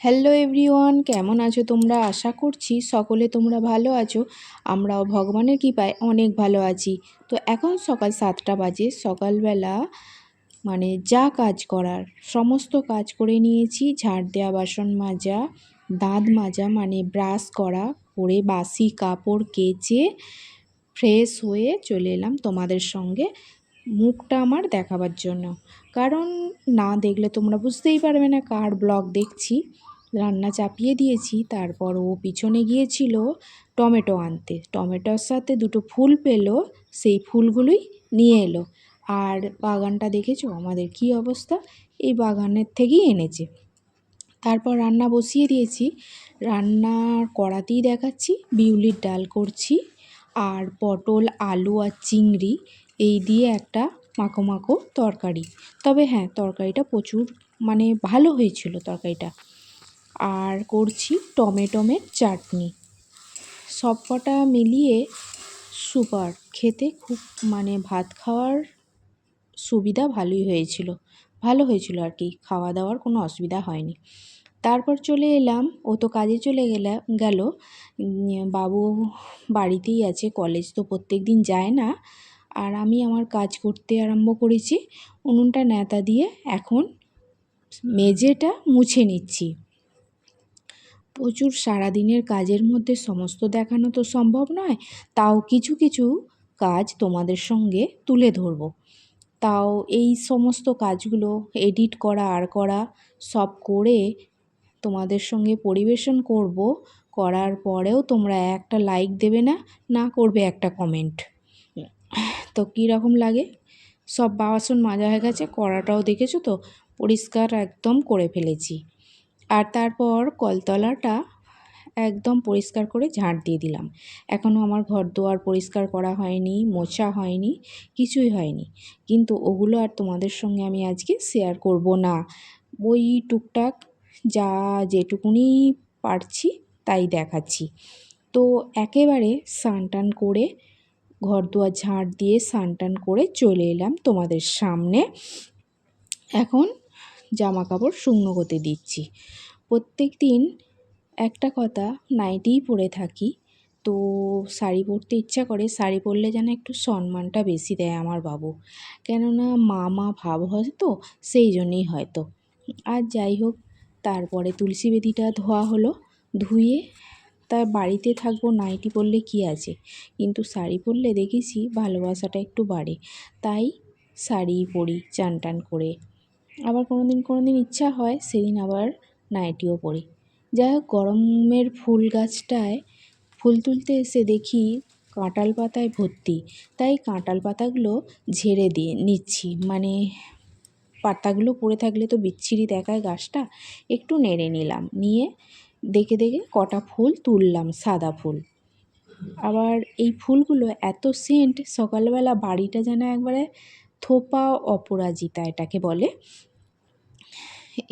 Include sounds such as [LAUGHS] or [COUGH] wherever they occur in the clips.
Hello everyone কেমন আছো তোমরা? আশা করছি সকলে তোমরা ভালো আছো। আমরাও ভগবানের কৃপায় অনেক ভালো আছি। তো এখন সকাল সাতটা বাজে। সকালবেলা মানে যা কাজ করার, সমস্ত কাজ করে নিয়েছি। ঝাড় দেওয়া বাসন মাজা, দাঁত মাজা মানে ব্রাশ করা করে বাসি কাপড় কেচে ফ্রেশ হয়ে চলে এলাম তোমাদের সঙ্গে মুখটা আমার দেখাবার জন্য। কারণ না দেখলে তোমরা বুঝতেই পারবে না কার ব্লগ দেখছি। রান্না চাপিয়ে দিয়েছি, তারপর ও পিছনে গিয়েছিল টমেটো আনতে। টমেটোর সাথে দুটো ফুল পেল, সেই ফুলগুলোই নিয়ে এলো। আর বাগানটা দেখেছ? আমাদের কি অবস্থা? এই বাগানের থেকেই এনেছে। তারপর রান্না বসিয়ে দিয়েছি। রান্নার কড়াতেই দেখাচ্ছি, বিউলির ডাল করছি, আর পটল, আলু আর চিংড়ি, এই দিয়ে একটা মাখো মাখো তরকারি। তবে হ্যাঁ তরকারিটা প্রচুর মানে ভালো হয়েছিল তরকারিটা। আর করছি টমেটোমের চাটনি। সব কটা মিলিয়ে সুপার। খেতে খুব মানে ভাত খাওয়ার সুবিধা ভালোই হয়েছিল। ভালো হয়েছিল আর কি, খাওয়া দাওয়ার কোনো অসুবিধা হয়নি। তারপর চলে এলাম, ও তো কাজে চলে গেলে, গেল। বাবু বাড়িতেই আছে, কলেজ তো প্রত্যেক দিন যায় না। আর আমি আমার কাজ করতে আরম্ভ করেছি, উনুনটা ন্যাতা দিয়ে এখন মেঝেটা মুছে নিচ্ছি। প্রচুর সারাদিনের কাজের মধ্যে সমস্ত দেখানো তো সম্ভব নয়, তাও কিছু কিছু কাজ তোমাদের সঙ্গে তুলে ধরব। তাও এই সমস্ত কাজগুলো এডিট করা, আর করা সব করে তোমাদের সঙ্গে পরিবেশন করব। করার পরেও তোমরা একটা লাইক দেবে না না করবে একটা কমেন্ট তো কী রকম লাগে? সব বাসন মাজা হয়ে গেছে, কড়াটাও দেখেছ তো? পরিষ্কার একদম করে ফেলেছি। আর তারপর কলতলাটা একদম পরিষ্কার করে ঝাঁট দিয়ে দিলাম। এখনও আমার ঘর দুয়ার পরিষ্কার করা হয়নি, মোছা হয়নি, কিছুই হয়নি। কিন্তু ওগুলো আর তোমাদের সঙ্গে আমি আজকে শেয়ার করব না। ওই টুকটাক যা যেটুকুনি পারছি তাই দেখাচ্ছি। তো একেবারে স্নান টান করে ঘর দুয়ার ঝাঁট দিয়ে স্নান টান করে চলে এলাম তোমাদের সামনে। এখন জামা কাপড় শুকনো করতে দিচ্ছি। প্রত্যেক দিন একটা কথা নাইটিই পরে থাকি, তো শাড়ি পরতে ইচ্ছা করে, শাড়ি পরলে যেন একটু সম্মানটা বেশি দেয় আমার বাবু। কেননা মা মা ভাব হয় তো, সেই জন্যেই হয়তো। আর যাই হোক, তারপরে তুলসী বেদিটা ধোয়া হলো, ধুয়ে তা বাড়িতে থাকব নাইটি পরলে কি আছে? কিন্তু শাড়ি পরলে দেখেছি ভালোবাসাটা একটু বাড়ে। তাই শাড়ি পরি চান টান করে। আবার কোনো দিন কোনো দিন ইচ্ছা হয় সেদিন আবার নাইটিও পরি। যাই হোক, গরমের ফুল গাছটায় ফুল তুলতে এসে দেখি কাঁটাল পাতায় ভর্তি। তাই কাঁটাল পাতাগুলো ঝেড়ে দিয়ে নিচ্ছি। মানে পাতাগুলো পড়ে থাকলে তো বিচ্ছিরি দেখায় গাছটা। একটু নেড়ে নিলাম। নিয়ে দেখে দেখে কটা ফুল তুললাম, সাদা ফুল। আবার এই ফুলগুলো এত সেন্ট, সকালবেলা বাড়িটা যেন একবারে থোপা অপরাজিতা এটাকে বলে।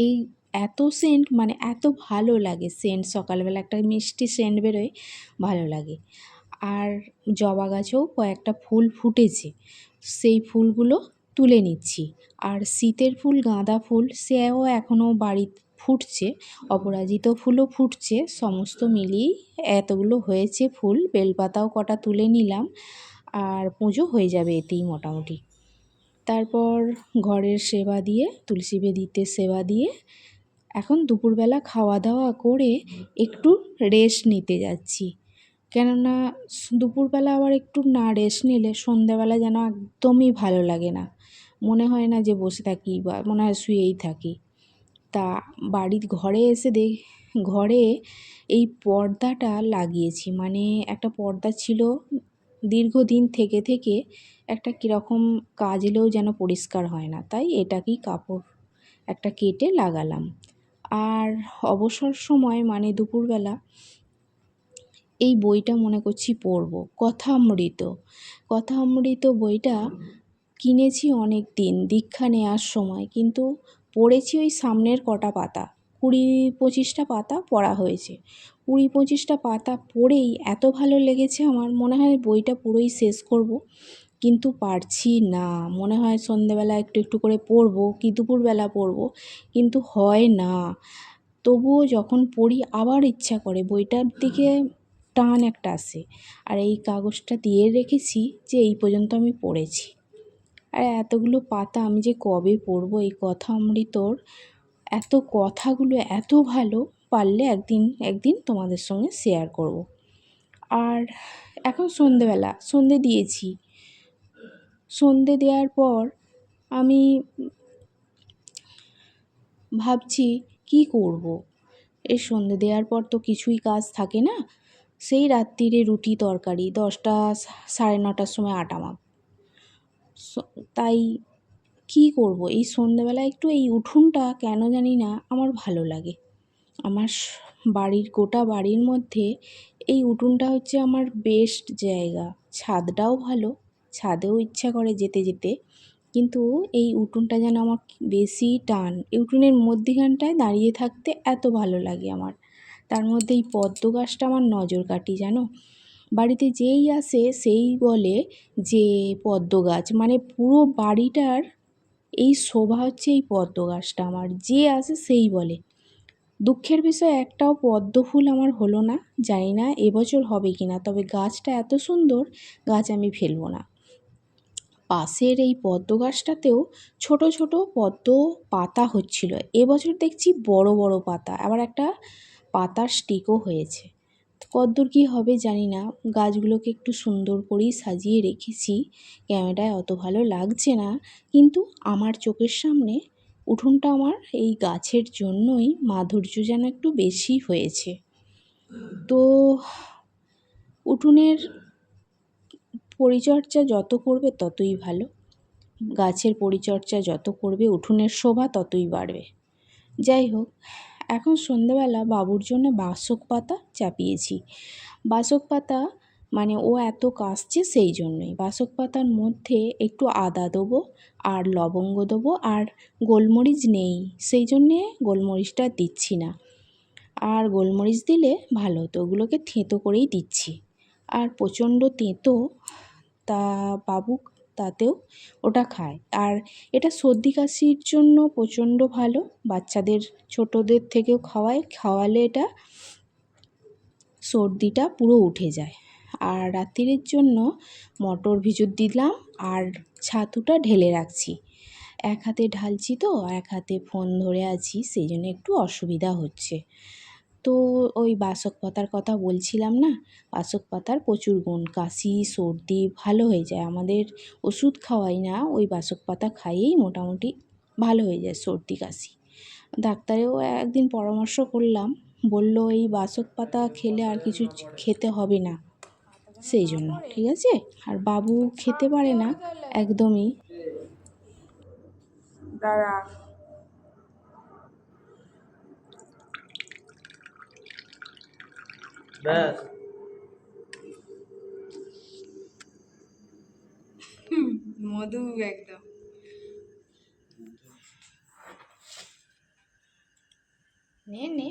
এই এত সেন্ট মানে এত ভালো লাগে সেন্ট সকালবেলা একটা মিষ্টি সেন্ট বেরোয়, ভালো লাগে। আর জবা গাছেও কয়েকটা ফুল ফুটেছে, সেই ফুলগুলো তুলে নিচ্ছি। আর শীতের ফুল, গাঁদা ফুল, সেও এখনও বাড়ি ফুটছে, অপরাজিত ফুলও ফুটছে, সমস্ত মিলিয়েই এতগুলো হয়েছে ফুল, বেলপাতাও কটা তুলে নিলাম, আর পুজো হয়ে যাবে এতেই মোটামুটি। তারপর ঘরের সেবা দিয়ে, তুলসী বেদিতে সেবা দিয়ে, এখন দুপুরবেলা খাওয়া দাওয়া করে একটু রেস্ট নিতে যাচ্ছি। কেননা দুপুরবেলা আবার একটু না রেস্ট নিলে সন্ধ্যাবেলা যেন একদমই ভালো লাগে না। মনে হয় না যে বসে থাকি বা মনে হয় শুয়েই থাকি। তা বাড়ির ঘরে এসে দেখ ঘরে এই পর্দাটা লাগিয়েছি। মানে একটা পর্দা ছিল দীর্ঘদিন থেকে থেকে একটা কীরকম কাজ এলেও যেন পরিষ্কার হয় না, তাই এটাকেই কাপড় একটা কেটে লাগালাম। আর অবসর সময় মানে দুপুরবেলা এই বইটা মনে করছি পড়ব, কথামৃত। কথামৃত বইটা কিনেছি অনেক দিন দীক্ষা নেওয়ার সময়, কিন্তু পড়েছি ওই সামনের কটা পাতা। কুড়ি পঁচিশটা পাতা পড়া হয়েছে। কুড়ি পঁচিশটা পাতা পড়েই এত ভালো লেগেছে আমার মনে হয় বইটা পুরোই শেষ করব। কিন্তু পারছি না। মনে হয় সন্ধেবেলা একটু একটু করে পড়ব, কি দুপুরবেলা পড়ব, কিন্তু হয় না। তবুও যখন পড়ি আবার ইচ্ছা করে, বইটার দিকে টান একটা আসে। আর এই কাগজটা দিয়ে রেখেছি যে এই পর্যন্ত আমি পড়েছি। আর এতগুলো পাতা আমি যে কবে পড়ব, এই কথা অমৃতর এত কথাগুলো এত ভালো পারলে একদিন একদিন তোমাদের সঙ্গে শেয়ার করব। আর এখন সন্ধেবেলা, সন্ধে দিয়েছি সন্ধে দেওয়ার পর আমি ভাবছি কি করব। এই সন্ধে দেওয়ার পর তো কিছুই কাজ থাকে না সেই রাত্রিরে রুটি তরকারি, দশটা সাড়ে নটার সময় আটা মাখ তাই কি করব? এই সন্ধেবেলা একটু এই উঠোনটা কেন জানি না আমার ভালো লাগে। আমার বাড়ির গোটা বাড়ির মধ্যে এই উঠোনটা হচ্ছে আমার বেস্ট জায়গা। ছাদটাও ভালো, ছাদেও ইচ্ছা করে যেতে যেতে। কিন্তু এই উঠোনটা যেন আমার বেশি টান। এই উঠোনের মধ্যিখানটায় দাঁড়িয়ে থাকতে এত ভালো লাগে আমার। তার মধ্যে এই পদ্ম গাছটা আমার নজর কাটি, জানো? বাড়িতে যেই আসে সেই বলে যে পদ্ম গাছ মানে পুরো বাড়িটার এই শোভা হচ্ছে এই পদ্ম গাছটা আমার, যে আসে সেই বলে। দুঃখের বিষয়, একটাও পদ্ম ফুল আমার হলো না, জানি না এবছর হবে কি না তবে গাছটা এত সুন্দর, গাছ আমি ফেলব না। পাশের এই পদ্ম গাছটাতেও ছোট ছোট পদ্ম পাতা হচ্ছিল, এবছর দেখছি বড় বড় পাতা, আবার একটা পাতার স্টিকও হয়েছে। কদ্দূর কী হবে জানি না। গাছগুলোকে একটু সুন্দর করেই সাজিয়ে রেখেছি। ক্যামেরায় অত ভালো লাগছে না। কিন্তু আমার চোখের সামনে উঠোনটা আমার এই গাছের জন্যই মাধুর্য যেন একটু বেশি হয়েছে। তো উঠোনের পরিচর্যা যত করবে ততই ভালো। গাছের পরিচর্যা যত করবে, উঠোনের শোভা ততই বাড়বে। যাই হোক এখন সন্ধেবেলা বাবুর জন্য বাসক পাতা চাপিয়েছি। বাসক পাতা মানে ও এত কাশছে সেই জন্যই। বাসক পাতার মধ্যে একটু আদা দেবো আর লবঙ্গ দেবো আর গোলমরিচ নেই, সেই জন্যে গোলমরিচটা দিচ্ছি না। আর গোলমরিচ দিলে ভালো হতো, ওগুলোকে থেঁতো করেই দিচ্ছি। আর প্রচণ্ড তেঁতো তা বাবু তাতেও ওটা খায়। আর এটা সর্দি কাশির জন্য প্রচণ্ড ভালো। বাচ্চাদের, ছোটোদের থেকেও খাওয়ায়। খাওয়ালে এটা সর্দিটা পুরো উঠে যায়। আর রাত্রির জন্য মটর ভিজুর দিলাম আর ছাতুটা ঢেলে রাখছি। এক হাতে ঢালছি তো এক হাতে ফোন ধরে আছি, সেই জন্য একটু অসুবিধা হচ্ছে। তো ওই বাসক পাতার কথা বলছিলাম না? বাসক পাতার প্রচুর গুণ। কাশি, সর্দি ভালো হয়ে যায়। আমাদের ওষুধ খাওয়াই না, ওই বাসক পাতা খাইয়েই মোটামুটি ভালো হয়ে যায় সর্দি, কাশি। ডাক্তারেও একদিন পরামর্শ করলাম। বলল, এই বাসক পাতা খেলে আর কিছু খেতে হবে না। সেই জন্য, ঠিক আছে? আর বাবু খেতে পারে না, একদমই। দাঁড়া। ব্যাস মধু একদম। নে নে।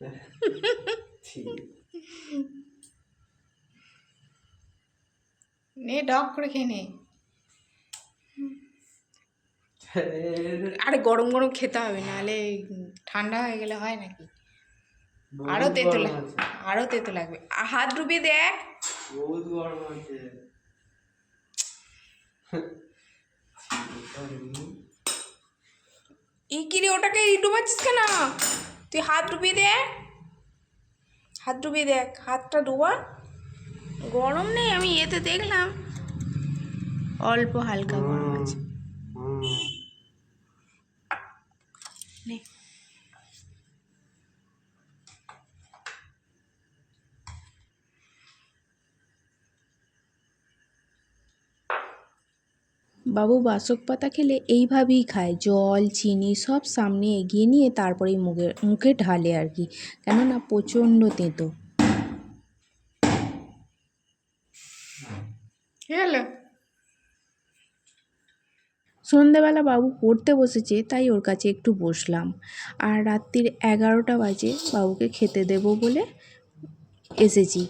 [LAUGHS] নে ডক করে খেয়ে নে। আরে গরম গরম খেতে হবে নাহলে ঠান্ডা হয়ে গেলে হয় নাকি? আরও তেতো লাগবে আরও তেতো লাগবে। হাত ডুবিয়ে দেখ। বহুত গরম আছে এই কিরে ওটাকে ই ডুবাচ্ছিস কেন? তুই হাত ডুবিয়ে দেখ হাত ডুবিয়ে দেখ হাতটা ডুবা। গরম নেই আমি এতে দেখলাম। অল্প হালকা গরম আছে। বাবু বাসক পাতা খেলে এইভাবেই খায়। জল চিনি সব সামনে এগিয়ে নিয়ে তারপরেই মুখে মুখে ঢালে আর কি। কেননা প্রচণ্ড তেঁতো। হ্যালো সন্ধেবেলা বাবু পড়তে বসেছে তাই ওর কাছে একটু বসলাম। আর রাত্রির এগারোটা বাজে বাবুকে খেতে দেব বলে এসেছি।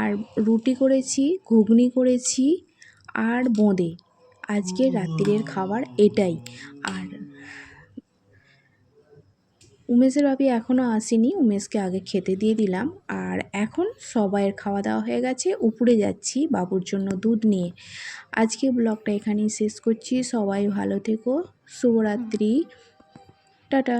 আর রুটি করেছি ঘুগনি করেছি আর বোঁদে। আজকে রাত্রির খাবার এটাই। আর উমেশের বাপি এখনও আসেনি, উমেশকে আগে খেতে দিয়ে দিলাম। আর এখন সবাইয়ের খাওয়া দাওয়া হয়ে গেছে, উপরে যাচ্ছি বাবুর জন্য দুধ নিয়ে। আজকে ব্লগটা এখানেই শেষ করছি, সবাই ভালো থেকো, শুভরাত্রি, টাটা।